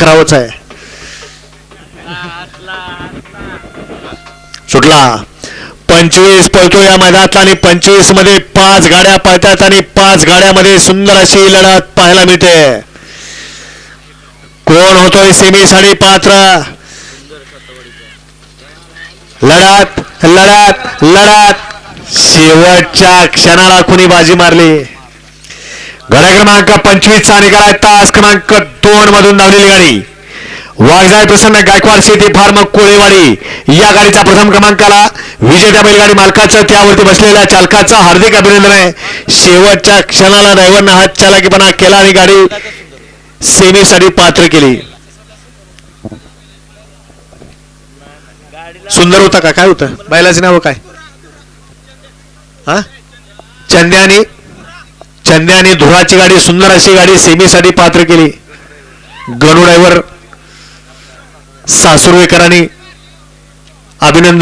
करावंच आहे. सुटला. पंचवीस पळतो या मैदानातला आणि पंचवीसमध्ये पाच गाड्या पळतात आणि पाच गाड्यामध्ये सुंदर अशी लढत पाहायला मिळते. कोण होतोय सेमी साडी पात्र? लढत लढत लढत. शेवटच्या क्षणाला कुणी बाजी मारली? गाड्या क्रमांक पंचवीसचा निकाल आहे. तास क्रमांक दोन मधून धावलेली गाडी. वाघजाय प्रसन्न गायकवाड शेती फार्म कोळेवाडी. या गाडीचा प्रथम क्रमांकाला विजेत्या बैलगाडी मालकाचं त्यावरती बसलेल्या चालकाचं हार्दिक अभिनंदन आहे. शेवटच्या क्षणाला ड्रायव्हरनं हात चालाकीपणा केला आणि गाडी सेमीसाठी पात्र केली. सुंदर होता का? काय होतं? बैलाचं नाव काय? हा? चंद्यानी चंद्याने धुळाची गाडी सुंदर अशी गाडी सेमीसाठी पात्र केली. गणू ड्रायव्हर सासुरवेकरांनी अभिनंदन